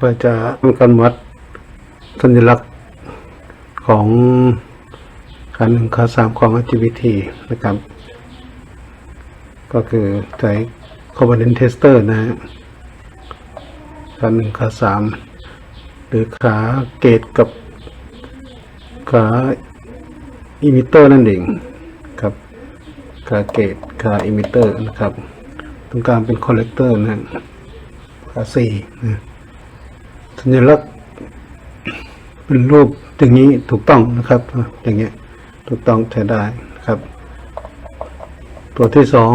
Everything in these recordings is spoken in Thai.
ไปจะทำการวัดสัญลักษณ์ของขาหนึ่งขาสามของ activity นะครับ ก็คือใช้ component tester นะฮะขาหนึ่งขาสามหรือขาเกตกับขาอิมิเตอร์นั่นเองครับขาเกตขาอิมิเตอร์นะครับ ตรงกลางเป็นคอลเลกเตอร์นะขาสี่นะ สัญลักษณ์เป็นรูปอย่างนี้ถูกต้องนะครับ อย่างเงี้ยถูกต้องใช้ได้นะครับ ตัวที่สอง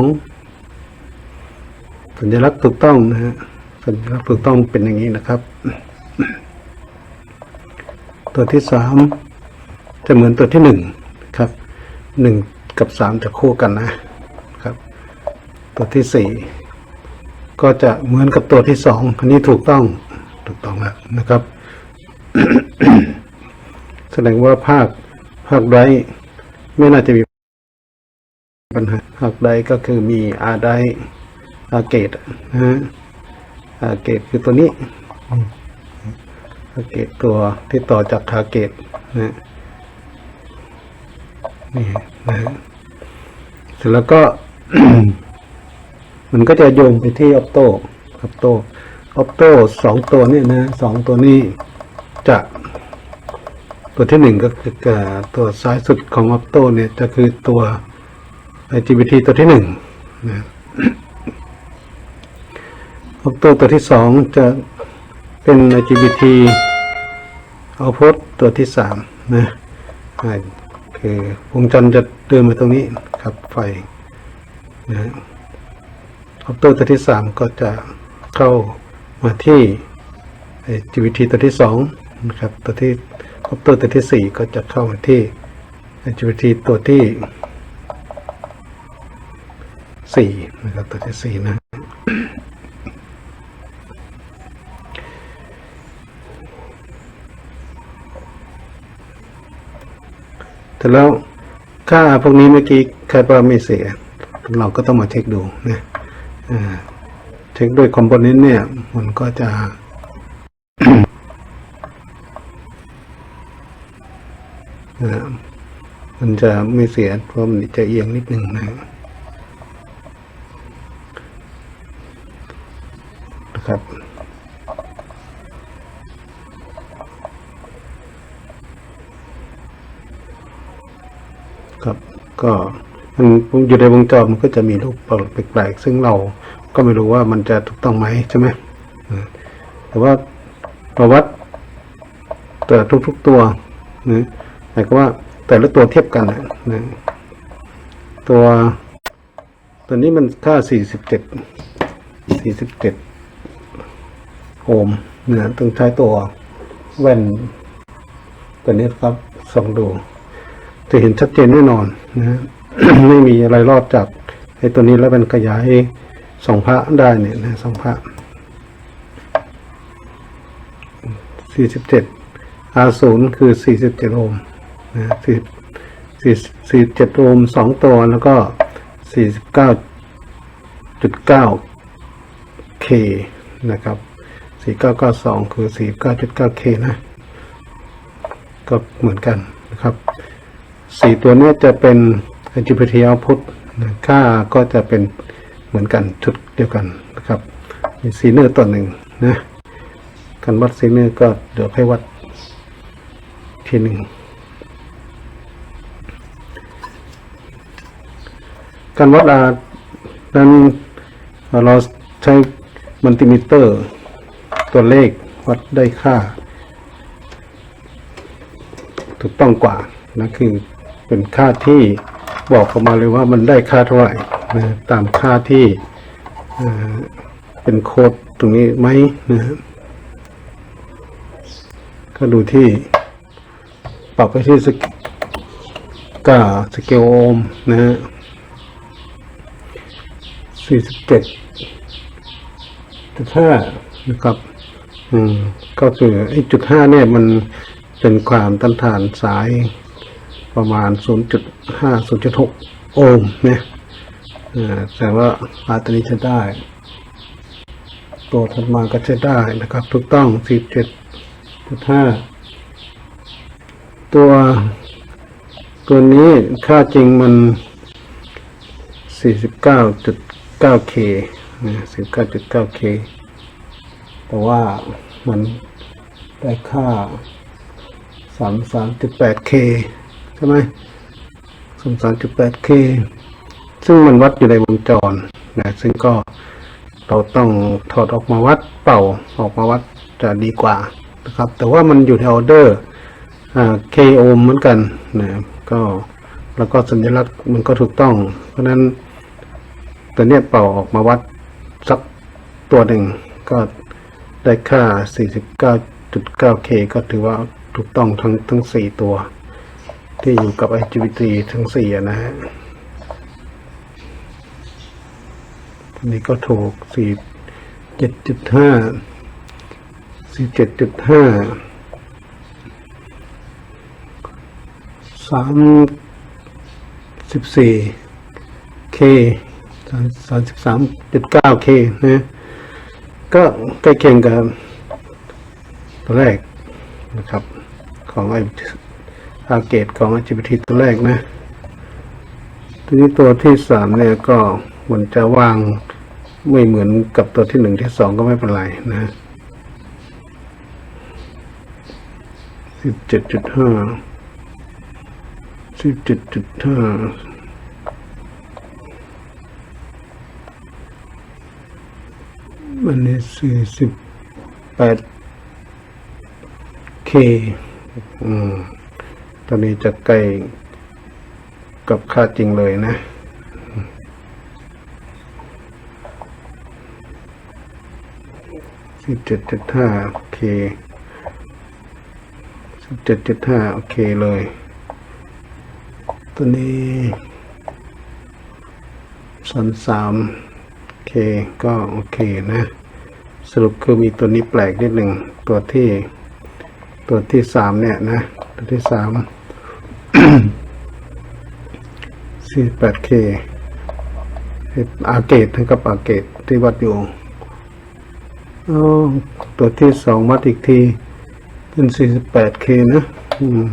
สัญลักษณ์ถูกต้องนะฮะสัญลักษณ์ถูกต้องเป็นอย่างนี้นะครับ ตัวที่สามจะเหมือนตัวที่หนึ่งครับหนึ่งกับสามจะคู่กันนะครับ ตัวที่สี่ก็จะเหมือนกับตัวที่สองอันนี้ถูกต้อง ถูกต้องแล้วนะครับ แสดงว่าภาคภาคใดไม่น่าจะมีปัญหาภาคใดก็คือมีอาไดอาเกตนะฮะอาเกตคือตัวนี้อาเกตตัวที่ต่อจากทาเกตนะนี่นะฮะเสร็จแล้วก็ มันก็จะโยงไปที่ออปโตออปโต ออปโตสองตัวนี่นะสองตัวนี้จะตัวที่หนึ่งก็คือตัวซ้ายสุดของ Opto เนี่ยจะคือตัว IGBT ตัวที่หนึ่งนะ Opto ตัวที่สองจะเป็น IGBT output ตัวที่สามนะอ่าคือวงจรจะเดินมาตรงนี้ครับไฟนะ Opto ตัวที่สามก็จะเข้า มาที่ IGBT ตัวที่สองนะครับตัวที่คอปเตอร์ตัวที่สี่ก็จะเข้ามาที่ IGBT ตัวที่สี่นะครับตัวที่สี่นะแต่แล้วค่าพวกนี้เมื่อกี้คาดว่าไม่เสีย เราก็ต้องมาเช็คดูนะอ่า เช็คด้วยคอมโพเนนต์เนี่ย มันก็จะนะมันจะไม่เสียเพราะมันจะเอียงนิดหนึ่งนะนะครับครับก็ มันอยู่ในวงจรมันก็จะมีรูปแปลกๆซึ่งเราก็ไม่รู้ว่ามันจะถูกต้องไหมใช่ไหมแต่ว่าประวัติแต่ทุกๆตัวนะหมายความว่าแต่ละตัวเทียบกันนะตัว ตัวนี้มันค่า 47 47โอห์มนะต้องใช้ตัวแว่น ตัวนี้ครับส่องดู จะเห็นชัดเจนแน่นอนนะ ไม่มีอะไรรอดจากไอ้ตัวนี้แล้วมันขยายสองพระได้เนี่ยนะสองพระสี่สิบเจ็ดอาศูนย์คือสี่สิบเจ็ดโอห์มนะสี่สี่สี่เจ็ดโอห์มสองตัวแล้วก็สี่สิบเก้าจุดเก้าเคนะครับสี่เก้าเก้าสองคือสี่เก้าจุดเก้าเคนะ ก็เหมือนกันนะครับสี่ตัวนี้จะเป็น GPT output นะค่าก็จะเป็นเหมือนกันชุดเดียวกันนะครับมีซีเนอร์ตัวหนึ่งนะการวัดซีเนอร์ก็เดี๋ยวให้วัดทีหนึ่งการวัดอานั้นเราใช้มัลติมิเตอร์ ตัวเลขวัดได้ค่า ถูกต้องกว่านะคือเป็นค่าที่ บอกออกมาเลยว่ามันได้ค่าเท่าไหร่นะตามค่าที่เป็นโค้ดตรงนี้ไหมนะก็ดูที่ปรับไปที่สกกาสเกลโอห์มนะฮะสี่สิบเจ็ดจุดห้านะครับอืมก็คือไอ้จุดห้าเนี่ยมันเป็นความต้านทานสาย ประมาณ 0.5 0.6 โอห์มนะแต่ว่าอาตัวนี้ใช้ได้ ตัวถัดมาก็ใช้ได้นะครับ ถูกต้อง 17.5 ตัวตัวนี้ค่าจริงมัน 49.9K นะ 49.9K แต่ว่ามันได้ค่า 33.8K ใช่ไหมสามสามจุดแปดเคซึ่งมันวัดอยู่ในวงจรนะซึ่งก็เราต้องถอดออกมาวัดเป่าออกมาวัดจะดีกว่านะครับ แต่ว่ามันอยู่ในออเดอร์อ่า k โอห์มเหมือนกันนะก็แล้วก็สัญลักษณ์มันก็ถูกต้อง เพราะฉะนั้นตัวเนี้ยเป่าออกมาวัดสักตัวหนึ่งก็ได้ค่า 49.9k ก็ถือว่าถูกต้องทั้งทั้ง 4 ตัว ที่อยู่กับ IGBT ทั้ง4อะนะฮะนนี้ก็ถูกสี่เจ็ดจุดห้าสี่เจ็ดจุดห้าสามสิบสี่เคสามสามสิบสามจุดเก้าเคนะก็ใกล้เคียงกับตัวแรกนะครับของไอ อาเกตของ GPT ตัวแรกนะ ทีนี้ตัวที่สามเนี่ยก็มันจะวางไม่เหมือนกับตัวที่หนึ่งที่สองก็ไม่เป็นไรนะสิบเจ็ดจุดห้าสิบเจ็ดจุดห้ามันนี่สี่สิบแปดเคอืม ตอนนี้จะใกล้กับค่าจริงเลยนะ สิบเจ็ดจุดห้าโอเค สิบเจ็ดจุดห้าโอเคเลย ตัวนี้สันสามโอเค ก็โอเคนะ สรุปคือมีตัวนี้แปลกนิดหนึ่ง ตัวที่ ตัวที่สามเนี่ยนะ ตัวที่สาม 48K อาเกตนะครับอาเกตที่วัดอยู่ตัวที่สองวัดอีกทีเป็น 48K นะอืม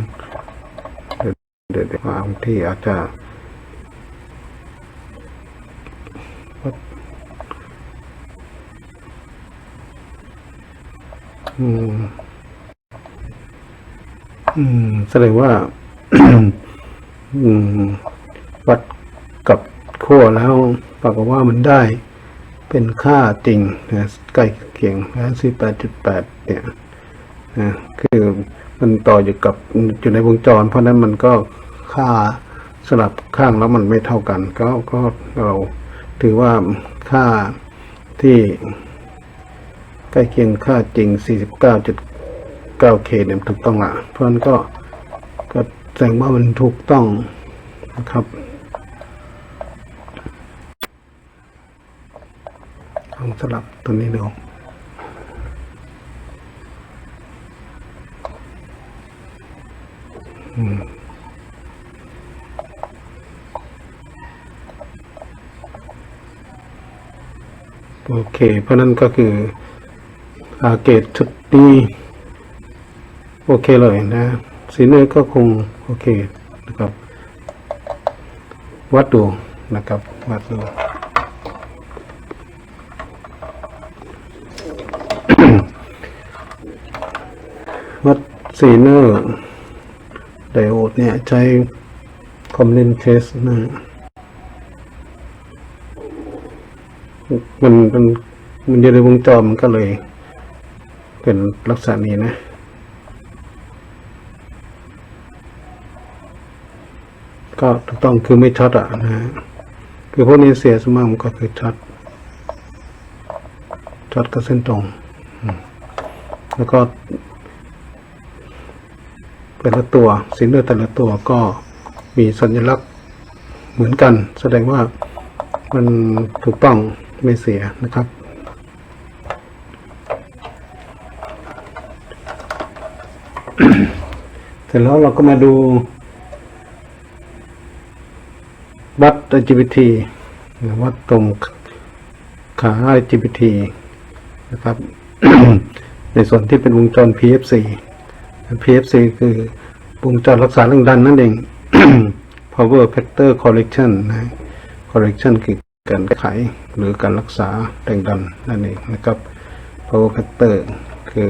เดี๋ยวเดี๋ยวบางที่อาจจะวัดอืม อืม แสดงว่า วัดกับขั้วแล้วปรากฏว่ามันได้เป็นค่าจริงนะใกล้เคียงนะสิบแปดจุดแปดเนี่ยนะคือมันต่ออยู่กับอยู่ในวงจร เพราะนั้นมันก็ค่าสลับข้างแล้วมันไม่เท่ากัน ก็ก็เราถือว่าค่าที่ใกล้เคียงค่าจริง 49.9k เนี่ยถูกต้องละเพราะนั้นก็ แสดงว่ามันถูกต้องนะครับลองสลับตัวนี้ดูอืมโอเค เพราะนั้นก็คืออาเกตชุดนี้ โอเคเลยนะ สีเนื้อก็คงโอเคนะครับ วัดดูนะครับ วัดดูวัดสีเนอร์ไดโอดเนี่ย ใช้คอมเลนเทสนะมันมันมันอยู่ในวงจรมันก็เลย เป็นลักษณะนี้นะ ก็ถูกต้องคือไม่ช็อตอะนะฮะคือพวกนี้เสียสมากมันก็คือช็อตช็อตกับเส้นตรง แล้วก็แต่ละตัวสินเลือดแต่ละตัวก็มีสัญลักษณ์เหมือนกัน แสดงว่ามันถูกต้องไม่เสียนะครับเสร็จแล้วเราก็มาดู วัด IGBT วัดตรงขา IGBT นะครับ ในส่วนที่เป็นวงจร PFC PFC คือวงจรรักษาแรงดันนั่นเอง power factor correction นะ correction คือการไขหรือการรักษาแรงดันนั่นเองนะครับ power factor คือ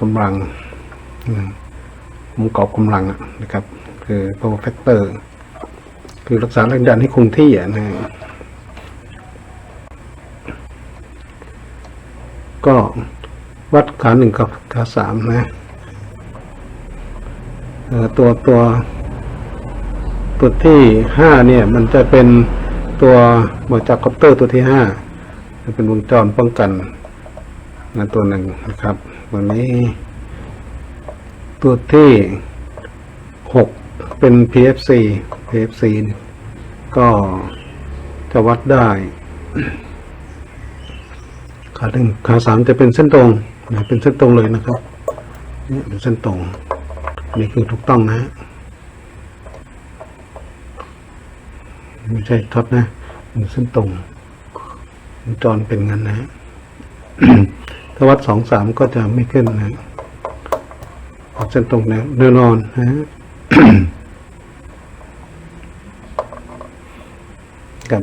กำลังอืมองค์ประกำลังนะครับ คือ power factor คือรักษาแรงดันให้คงที่อะนะก็วัดขาหนึ่งกับขาสามนะเออตัวตัว ตัวที่ห้าเนี่ย มันจะเป็นตัวมาจากคอปเตอร์ตัวที่ห้าจะเป็นวงจรป้องกันนะตัวหนึ่งนะครับ วันนี้ ตัวที่หกเป็น PFC PFC เนี่ย ก็จะวัดได้ขาหนึ่งขาสามจะเป็นเส้นตรงนะเป็นเส้นตรงเลยนะครับนี่เป็นเส้นตรงนี่คือถูกต้องนะไม่ใช่ท็อตนะเป็นเส้นตรงวงจรเป็นงั้นนะถ้าวัดสองสามก็จะไม่ขึ้นนะเส้นตรงแน่นอนนะ กับ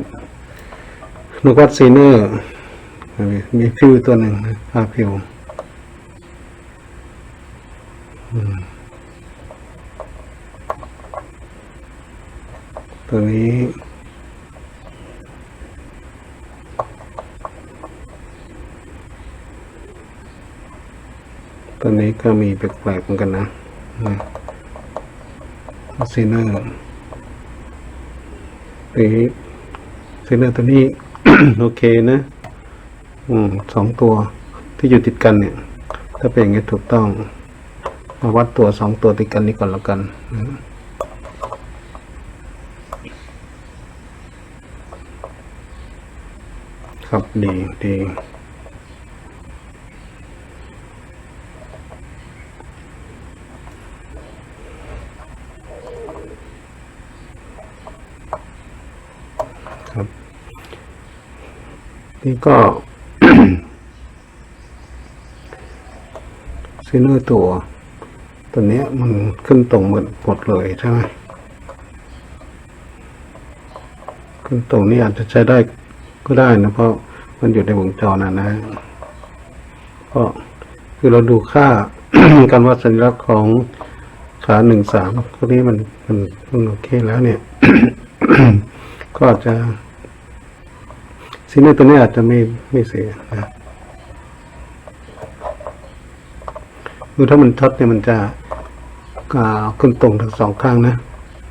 นกวัดซีเนอร์มีฟิวตัวหนึ่งภาพฟิวตัวนี้ตัวนี้ก็มีแปลกๆเหมือนกันนะซีเนอร์ตัวนี้ ซนเนอร์ตัวนี้ โอเคนะ อืมสองตัวที่อยู่ติดกันเนี่ย ถ้าเป็นอย่างนี้ถูกต้อง มาวัดตัวสองตัวติดกันนี้ก่อนแล้วกันครับดีดี นี่ก็ซีเนอร์ตัว ตัวเนี้ยมันขึ้นตรงหมดหมดเลยใช่ไหมขึ้นตรงนี้อาจจะใช้ได้ก็ได้นะ เพราะมันอยู่ในวงจรนะนะก็คือเราดูค่าการวัดสัญลักษณ์ของขาหนึ่งสามพวกนี้มันมันมันโอเคแล้วเนี่ย ก็จะ ซีเนอร์ตัวนี้อาจจะไม่ไม่เสียนะคือถ้ามันช็อตเนี่ยมันจะอ่าขึ้นตรงทั้งสองข้างนะ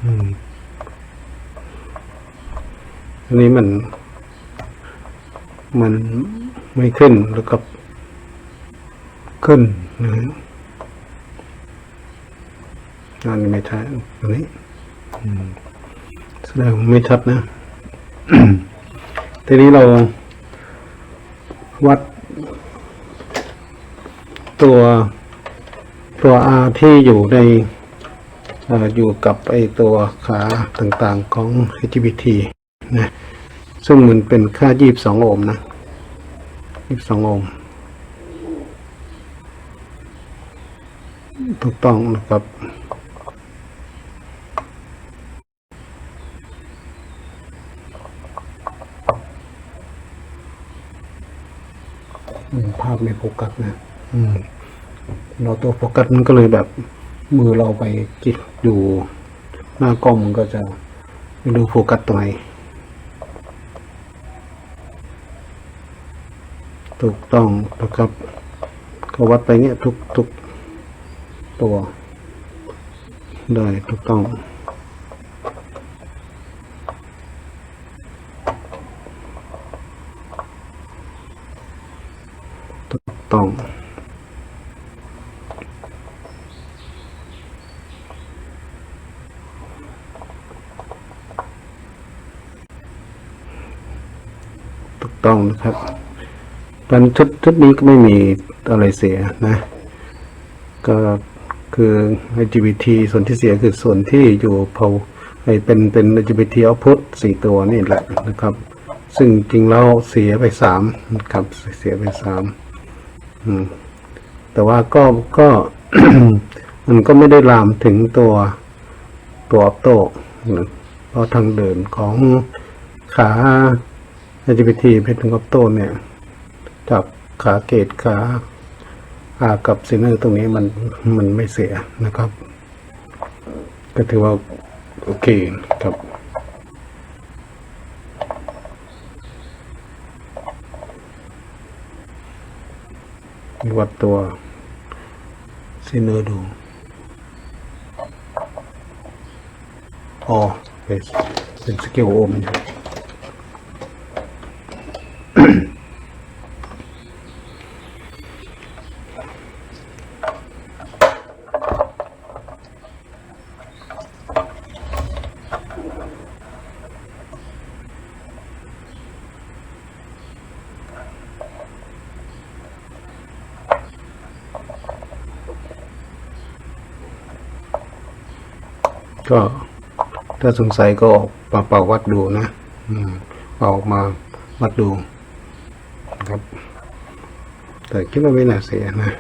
อืม อันนี้มัน มันไม่ขึ้นแล้วก็ขึ้นนะฮะอันนี้ไม่ใช่อันนี้แสดงว่าไม่ชัดนะ ทีนี้เราวัดตัวตัว R ที่อยู่ในออยู่กับไอตัวขาต่างๆของ LGBT นะ ซึ่งมันเป็นค่า 22 โอห์มนะ 22 โอห์มถูกต้องนะครับ อืมภาพไม่โฟกัสนะอืม เราตัวโฟกัสมันก็เลยแบบ มือเราไปจิตอยู่หน้ากล้องมันก็จะไม่รู้โฟกัสตรงไหนถูกต้องนะครับก็วัดไปเนี้ยทุกทุกตัว ได้ถูกต้อง ต้อง ถูกต้องนะครับมันชุดชุดนี้ก็ไม่มีอะไรเสียนะ ก็คือ LGBT ส่วนที่เสียคือส่วนที่อยู่เผาไอเป็นเป็น LGBT output สี่ตัวนี่แหละนะครับ ซึ่งจริงแล้วเสียไปสามครับ เสียไปสาม แต่ว่าก็ก็มันก็ไม่ได้ลามถึงตัวตัวออโต้นะเพราะทางเดินของขา LGBT ไปถึงออโต้เนี่ย จากขาเกตขาอากับซินเนอร์ตรงนี้มันมันไม่เสียนะครับ ก็ถือว่าโอเคครับ วัดตัวซิเนอร์ดูอ๋อเป็นสเกลโอมอยู่ ก็ถ้าสงสัยก็ออกมาเป่าวัดดูนะอืมเป่าออกมาวัดดูครับ แต่คิดว่าไม่น่าเสียนะ